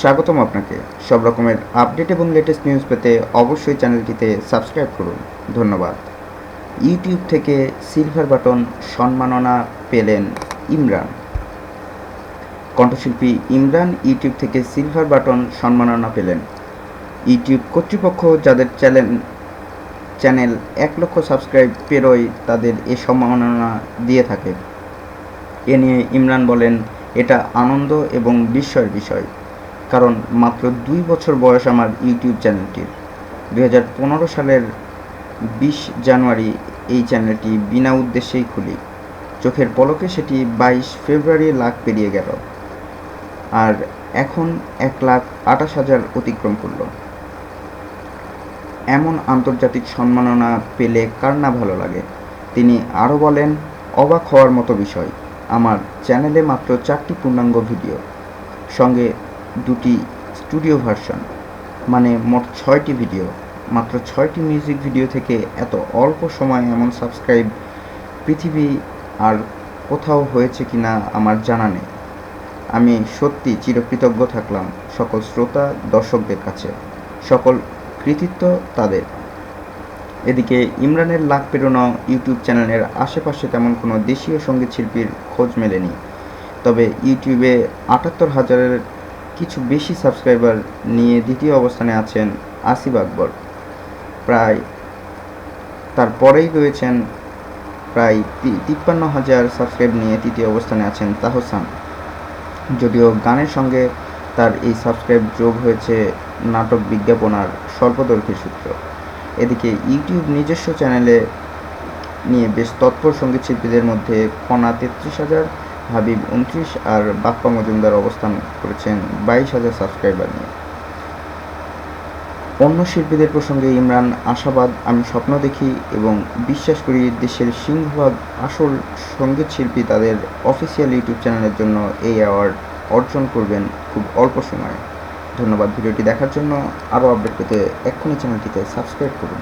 স্বাগতম আপনাকে। সব রকমের আপডেট এবং লেটেস্ট নিউজ পেতে অবশ্যই চ্যানেলটিতে সাবস্ক্রাইব করুন। ধন্যবাদ। ইউটিউব থেকে সিলভার বাটন সম্মাননা পেলেন ইমরান। কণ্ঠশিল্পী ইমরান ইউটিউব থেকে সিলভার বাটন সম্মাননা পেলেন। ইউটিউব কর্তৃপক্ষ যাদের চ্যানেল চ্যানেল এক লক্ষ সাবস্ক্রাইব পেরোয়, তাদের এ সম্মাননা দিয়ে থাকে। এ নিয়ে ইমরান বলেন, এটা আনন্দ এবং বিস্ময়ের বিষয়। কারণ মাত্র দুই বছর বয়স আমার ইউটিউব চ্যানেলটির। দু হাজার পনেরো সালের বিশ জানুয়ারি এই চ্যানেলটি বিনা উদ্দেশ্যেই খুলি। চোখের পলকে সেটি বাইশ ফেব্রুয়ারি লাখ পেরিয়ে গেল। আর এখন এক লাখ আঠাশ হাজার অতিক্রম করল। এমন আন্তর্জাতিক সম্মাননা পেলে কার না ভালো লাগে? তিনি আরও বলেন, অবাক হওয়ার মতো বিষয়। আমার চ্যানেলে মাত্র চারটি পূর্ণাঙ্গ ভিডিও। সঙ্গে দুটি স্টুডিও ভার্সন মানে মোট ছয়টি ভিডিও মাত্র ছয়টি মিউজিক ভিডিও থেকে এত অল্প সময়ে এমন সাবস্ক্রাইব পৃথিবী আর কোথাও হয়েছে কি না আমার জানা নেই। আমি সত্যি চিরকৃতজ্ঞ থাকলাম সকল শ্রোতা, দর্শকদের কাছে, সকল কৃতিত্ব তাদের। এদিকে ইমরানের লাখ পেরোনো ইউটিউব চ্যানেলের আশেপাশে তেমন কোনো দেশীয় সংগীত শিল্পীর খোঁজ মেলেনি, তবে ইউটিউবে আটাত্তর হাজারের কিছু বেশি সাবস্ক্রাইবার নিয়ে দ্বিতীয় অবস্থানে আছেন আসিফ আকবর। প্রায় তারপরেই রয়েছেন প্রায় তিপ্পান্ন হাজার সাবস্ক্রাইব নিয়ে তৃতীয় অবস্থানে আছেন তাহসান। যদিও গানের সঙ্গে তার এই সাবস্ক্রাইব যোগ হয়েছে নাটক বিজ্ঞাপন আর স্বল্পদৈর্ঘ্যের সূত্র। এদিকে ইউটিউব নিজস্ব চ্যানেলে নিয়ে বেশ তৎপর সংগীত শিল্পীদের মধ্যে কণা তেত্রিশ হাজার হাবিব উনত্রিশ আর বাপ্পা মজুমদার অবস্থান করেছেন বাইশ হাজার সাবস্ক্রাইবার নিয়ে। অন্য শিল্পীদের প্রসঙ্গে ইমরান, আশাবাদ, আমি স্বপ্ন দেখি এবং বিশ্বাস করি দেশের সিংহভাগ আসল সংগীত শিল্পী তাদের অফিসিয়াল ইউটিউব চ্যানেলের জন্য এই অ্যাওয়ার্ড অর্জন করবেন খুব অল্প সময়ে। ধন্যবাদ ভিডিওটি দেখার জন্য। আরও আপডেট পেতে এক্ষুনি চ্যানেলটিতে সাবস্ক্রাইব করুন।